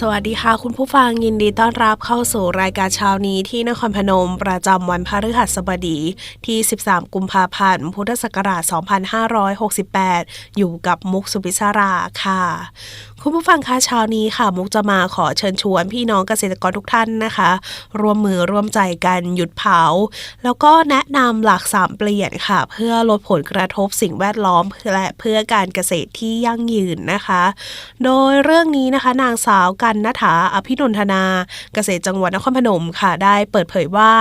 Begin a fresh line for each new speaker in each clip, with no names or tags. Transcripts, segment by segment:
สวัสดีค่ะ คุณผู้ฟังยินดีต้อนรับเข้าสู่รายการเช้านี้ที่นครพนม ประจำวันพฤหัสบดีที่ 13 กุมภาพันธ์ พุทธศักราช 2568 อยู่กับมุกสุพิศราค่ะ คุณผู้ฟังคะเช้านี้ค่ะ มุกจะมาขอเชิญชวนพี่น้องเกษตรกรทุกท่านนะคะ ร่วมมือร่วมใจกันหยุดเผา แล้วก็แนะนำหลักสามเปลี่ยนค่ะ เพื่อลดผลกระทบสิ่งแวดล้อมและเพื่อการเกษตรที่ยั่งยืนนะคะ โดยเรื่องนี้นะคะนางสาวกันณฐาอภินนทนาเกษตรจังหวัดนครพนมค่ะ ได้เปิดเผยว่า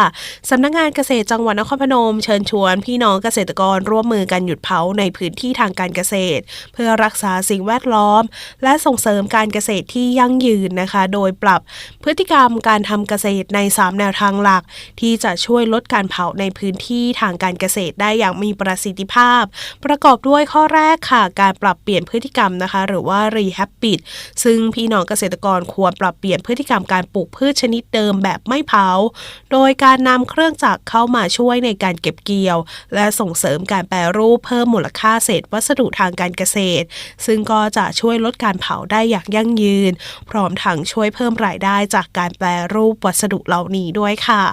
สำนักงานเกษตรจังหวัดนครพนม เชิญชวนพี่น้องเกษตรกรร่วมมือกันหยุดเผาในพื้นที่ทางการเกษตร เพื่อรักษาสิ่งแวดล้อม และส่งเสริมการเกษตรที่ยั่งยืนนะคะ โดยปรับพฤติกรรมการทำเกษตรใน 3 แนวทางหลัก ที่จะช่วยลดการเผาในพื้นที่ทางการเกษตรได้อย่างมีประสิทธิภาพ ประกอบด้วยข้อแรกค่ะ การปรับเปลี่ยนพฤติกรรมนะคะ หรือว่า rehabilit ซึ่งพี่น้องเกษตรกรควรปรับเปลี่ยนพฤติกรรมการปลูกพืชชนิดเดิมแบบไม่เผา โดยการนำเครื่องจักรเข้ามาช่วยในการเก็บเกี่ยว และส่งเสริมการแปรรูปเพิ่มมูลค่าเศษวัสดุทางการเกษตร ซึ่งก็จะช่วยลดการเผาได้อย่างยั่งยืน พร้อมทั้งช่วยเพิ่มรายได้จากการแปรรูปวัสดุเหล่านี้ด้วยค่ะ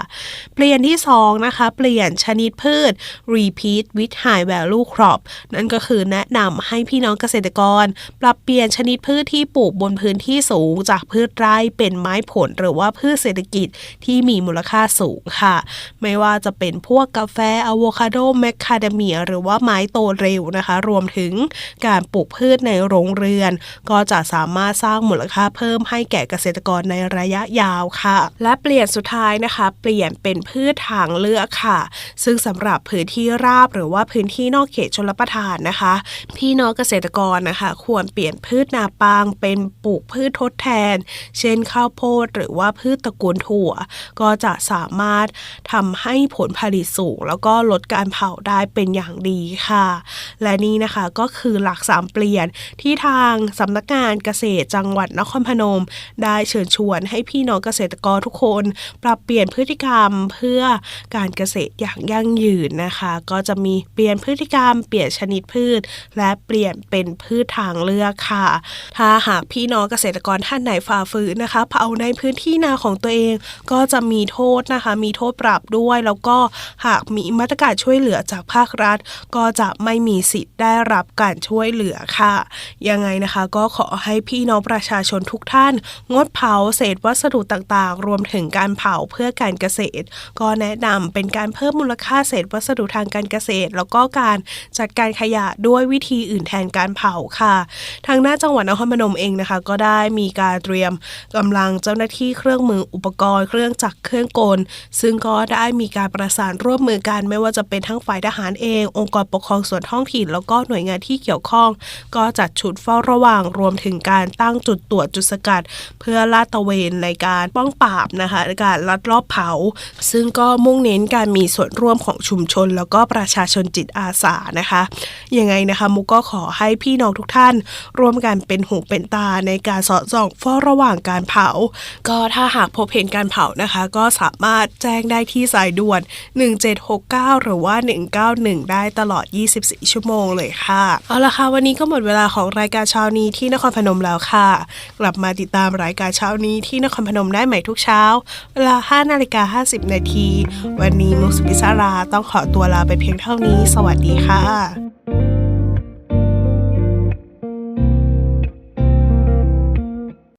เปลี่ยนที่ 2 นะคะ เปลี่ยนชนิดพืช repeat with high value crop นั่นก็คือแนะนำให้พี่น้องเกษตรกร ปรับเปลี่ยนชนิดพืชที่ปลูกบนพื้นที่สูงจากพืชไร่เป็นไม้ผลหรือว่าพืชเศรษฐกิจที่มีมูลค่าสูงค่ะ ไม่ว่าจะเป็นพวกกาแฟอะโวคาโดแมคคาเดเมีย หรือว่าไม้โตเร็วนะคะ รวมถึงการปลูกพืชในโรงเรือน ก็จะสามารถสร้างมูลค่าเพิ่มให้แก่เกษตรกรในระยะยาวค่ะ และเปลี่ยนสุดท้ายนะคะ เปลี่ยนเป็นพืชทางเลือกค่ะ ซึ่งสำหรับพื้นที่ราบหรือว่าพื้นที่นอกเขตชลประทานนะคะ พี่น้องเกษตรกรนะคะ ควรเปลี่ยนพืชนาปางเป็นปลูกพืชทดแทนเช่นข้าวโพดหรือว่าพืชตระกูลถั่ว ก็จะสามารถทำให้ผลผลิตสูง แล้วก็ลดการเผาได้เป็นอย่างดีค่ะ และนี่นะคะก็คือหลักสามเปลี่ยนที่ทางสำนักงานเกษตรจังหวัดนครพนม ได้เชิญชวนให้พี่น้องเกษตรกรทุกคน ปรับเปลี่ยนพฤติกรรมเพื่อการเกษตรอย่างยั่งยืนนะคะ ก็จะมีเปลี่ยนพฤติกรรม เปลี่ยนชนิดพืช และเปลี่ยนเป็นพืชทางเลือกค่ะ ถ้าหากพี่น้องเกษตรกรท่านไหนฝ่าฝืนนะคะเผาในพื้นที่นาของตัวเอง ก็จะมีโทษนะคะ มีโทษปรับด้วย แล้วก็หากมีมาตรการช่วยเหลือจากภาครัฐ ก็จะไม่มีสิทธิ์ได้รับการช่วยเหลือค่ะ ยังไงนะคะก็ขอให้พี่น้องประชาชนทุกท่าน งดเผาเศษวัสดุต่างๆ รวมถึงการเผาเพื่อการเกษตร ก็แนะนำเป็นการเพิ่มมูลค่าเศษวัสดุทางการเกษตร แล้วก็การจัดการขยะด้วยวิธีอื่นแทนการเผาค่ะ ทางหน้าจังหวัดนครพนมเองนะคะ ก็ได้มีการเตรียมกำลังเจ้าหน้าที่เครื่องมืออุปกรณ์ เครื่องจักรเครื่องกล ซึ่งก็ได้มีการประสานร่วมมือกันไม่ว่าจะเป็นทั้งฝ่ายทหารเอง องค์กรปกครองส่วนท้องถิ่น แล้วก็หน่วยงานที่เกี่ยวข้อง ก็จัดชุดเฝ้าระวังรวมถึงการตั้งจุดตรวจจุดสกัด เพื่อลาดตระเวนในการป้องปราบนะคะการลัดรอบเผา ซึ่งก็มุ่งเน้นการมีส่วนร่วมของชุมชน แล้วก็ประชาชนจิตอาสานะคะยังไงนะคะมุกก็ขอให้พี่น้องทุกท่าน ร่วมกันเป็นหูเป็นตาในการสอดส่องเฝ้าระหว่างการเผา ก็ถ้าหากพบเห็นการเผานะคะ ก็สามารถแจ้งได้ที่สายด่วน 1769 หรือว่า 191 ได้ตลอด 24 ชั่วโมงเลยค่ะเอาละค่ะวันนี้ก็หมดเวลาของรายการเช้านี้ที่นครพนมแล้วค่ะ กลับมาติดตามรายการเช้านี้ที่นครพนมได้ใหม่ทุกเช้า เวลา 5 นาฬิกา 50 นาที วันนี้มุกสุพิศาราต้องขอตัวลาไปเพียงเท่านี้ สวัสดีค่ะ